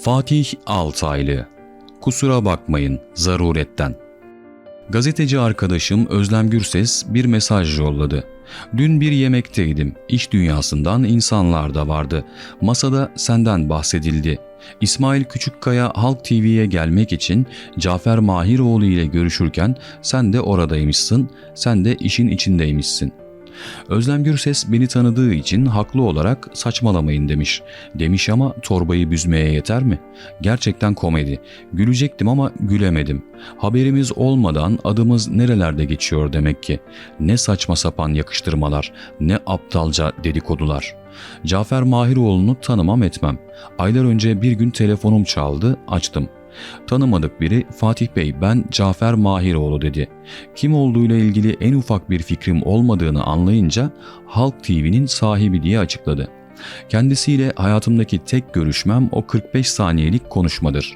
Fatih Altaylı Kusura bakmayın zaruretten. Gazeteci arkadaşım Özlem Gürses bir mesaj yolladı. Dün bir yemekteydim. İş dünyasından insanlar da vardı. Masada senden bahsedildi. İsmail Küçükkaya Halk TV'ye gelmek için Cafer Mahiroğlu ile görüşürken sen de oradaymışsın, sen de işin içindeymişsin. Özlem Gürses beni tanıdığı için haklı olarak saçmalamayın demiş. Demiş ama torbayı büzmeye yeter mi? Gerçekten komedi. Gülecektim ama gülemedim. Haberimiz olmadan adımız nerelerde geçiyor demek ki. Ne saçma sapan yakıştırmalar, ne aptalca dedikodular. Cafer Mahiroğlu'nu tanımam etmem. Aylar önce bir gün telefonum çaldı, açtım. Tanımadık biri Fatih Bey ben Cafer Mahiroğlu dedi. Kim olduğuyla ilgili en ufak bir fikrim olmadığını anlayınca Halk TV'nin sahibi diye açıkladı. Kendisiyle hayatımdaki tek görüşmem o 45 saniyelik konuşmadır.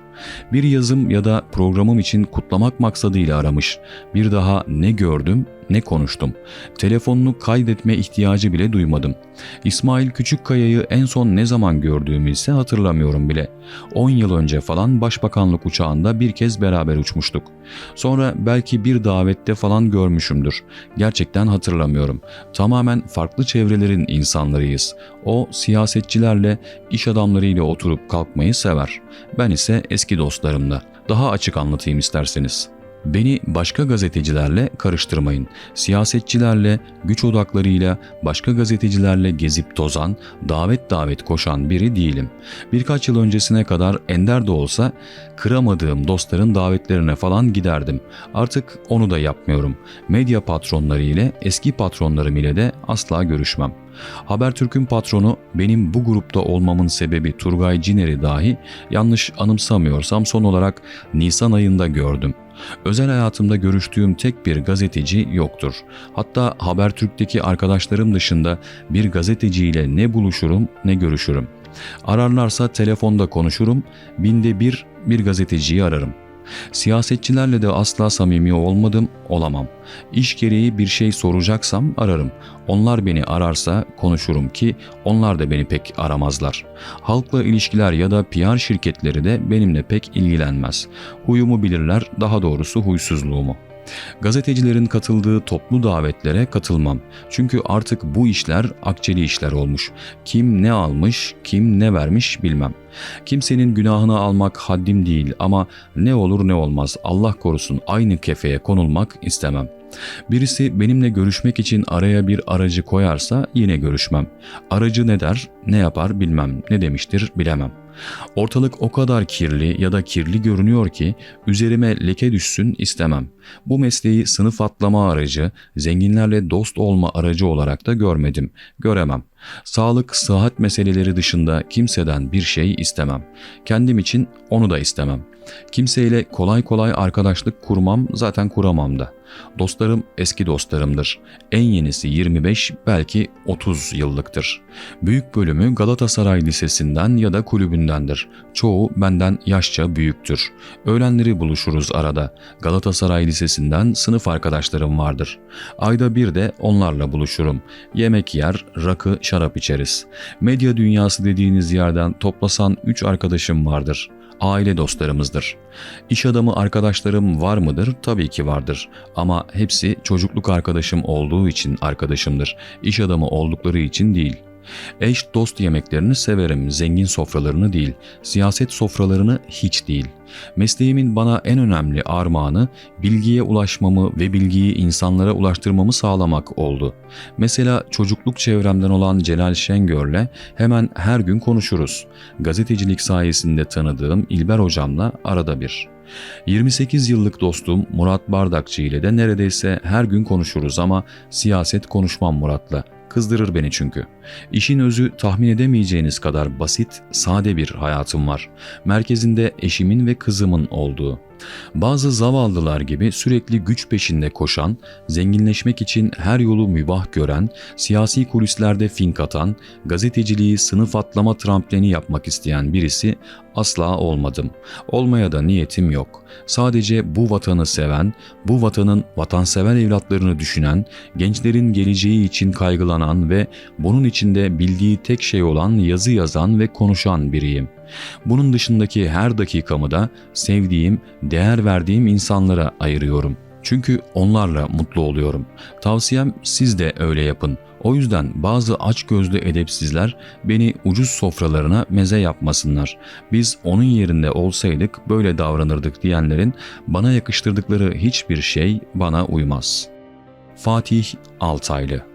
Bir yazım ya da programım için kutlamak maksadıyla aramış. Bir daha ne gördüm ne konuştum. Telefonunu kaydetme ihtiyacı bile duymadım. İsmail Küçükkaya'yı en son ne zaman gördüğümü ise hatırlamıyorum bile. 10 yıl önce falan başbakanlık uçağında bir kez beraber uçmuştuk. Sonra belki bir davette falan görmüşümdür. Gerçekten hatırlamıyorum. Tamamen farklı çevrelerin insanlarıyız. O siyasetçilerle, iş adamlarıyla oturup kalkmayı sever. Ben ise eski dostlarımla. Daha açık anlatayım isterseniz. Beni başka gazetecilerle karıştırmayın. Siyasetçilerle, güç odaklarıyla, başka gazetecilerle gezip tozan, davet davet koşan biri değilim. Birkaç yıl öncesine kadar ender de olsa kıramadığım dostların davetlerine falan giderdim. Artık onu da yapmıyorum. Medya patronları ile eski patronlarım ile de asla görüşmem. Habertürk'ün patronu benim bu grupta olmamın sebebi Turgay Ciner'i dahi yanlış anımsamıyorsam son olarak Nisan ayında gördüm. Özel hayatımda görüştüğüm tek bir gazeteci yoktur. Hatta Habertürk'teki arkadaşlarım dışında bir gazeteciyle ne buluşurum ne görüşürüm. Ararlarsa telefonda konuşurum, binde bir bir gazeteciyi ararım. Siyasetçilerle de asla samimi olmadım, olamam. İş gereği bir şey soracaksam ararım. Onlar beni ararsa konuşurum ki onlar da beni pek aramazlar. Halkla ilişkiler ya da PR şirketleri de benimle pek ilgilenmez. Huyumu bilirler, daha doğrusu huysuzluğumu. Gazetecilerin katıldığı toplu davetlere katılmam. Çünkü artık bu işler akçeli işler olmuş. Kim ne almış, kim ne vermiş bilmem. Kimsenin günahını almak haddim değil ama ne olur ne olmaz Allah korusun aynı kefeye konulmak istemem. Birisi benimle görüşmek için araya bir aracı koyarsa yine görüşmem. Aracı ne der, ne yapar bilmem, ne demiştir bilemem. Ortalık o kadar kirli ya da kirli görünüyor ki üzerime leke düşsün istemem. Bu mesleği sınıf atlama aracı, zenginlerle dost olma aracı olarak da görmedim, göremem. Sağlık, sıhhat meseleleri dışında kimseden bir şey istemem. Kendim için onu da istemem. Kimseyle kolay kolay arkadaşlık kurmam zaten kuramam da. Dostlarım eski dostlarımdır. En yenisi 25 belki 30 yıllıktır. Büyük bölümü Galatasaray Lisesi'nden ya da kulübündendir. Çoğu benden yaşça büyüktür. Öğlenleri buluşuruz arada. Galatasaray Lisesi'nden sınıf arkadaşlarım vardır. Ayda bir de onlarla buluşurum. Yemek yer, rakı, şarap içeriz. Medya dünyası dediğiniz yerden toplasan 3 arkadaşım vardır aile dostlarımızdır. İş adamı arkadaşlarım var mıdır? Tabii ki vardır. Ama hepsi çocukluk arkadaşım olduğu için arkadaşımdır. İş adamı oldukları için değil. Eş dost yemeklerini severim, zengin sofralarını değil, siyaset sofralarını hiç değil. Mesleğimin bana en önemli armağanı bilgiye ulaşmamı ve bilgiyi insanlara ulaştırmamı sağlamak oldu. Mesela çocukluk çevremden olan Celal Şengör'le hemen her gün konuşuruz. Gazetecilik sayesinde tanıdığım İlber hocamla arada bir. 28 yıllık dostum Murat Bardakçı ile de neredeyse her gün konuşuruz ama siyaset konuşmam Murat'la. Kızdırır beni çünkü. İşin özü tahmin edemeyeceğiniz kadar basit, sade bir hayatım var. Merkezinde eşimin ve kızımın olduğu. Bazı zavallılar gibi sürekli güç peşinde koşan, zenginleşmek için her yolu mübah gören, siyasi kulislerde fink atan, gazeteciliği sınıf atlama trampleni yapmak isteyen birisi asla olmadım. Olmaya da niyetim yok. Sadece bu vatanı seven, bu vatanın vatansever evlatlarını düşünen, gençlerin geleceği için kaygılanan ve bunun içinde bildiği tek şey olan yazı yazan ve konuşan biriyim. Bunun dışındaki her dakikamı da sevdiğim, değer verdiğim insanlara ayırıyorum. Çünkü onlarla mutlu oluyorum. Tavsiyem siz de öyle yapın. O yüzden bazı açgözlü edepsizler beni ucuz sofralarına meze yapmasınlar. Biz onun yerinde olsaydık böyle davranırdık diyenlerin bana yakıştırdıkları hiçbir şey bana uymaz. Fatih Altaylı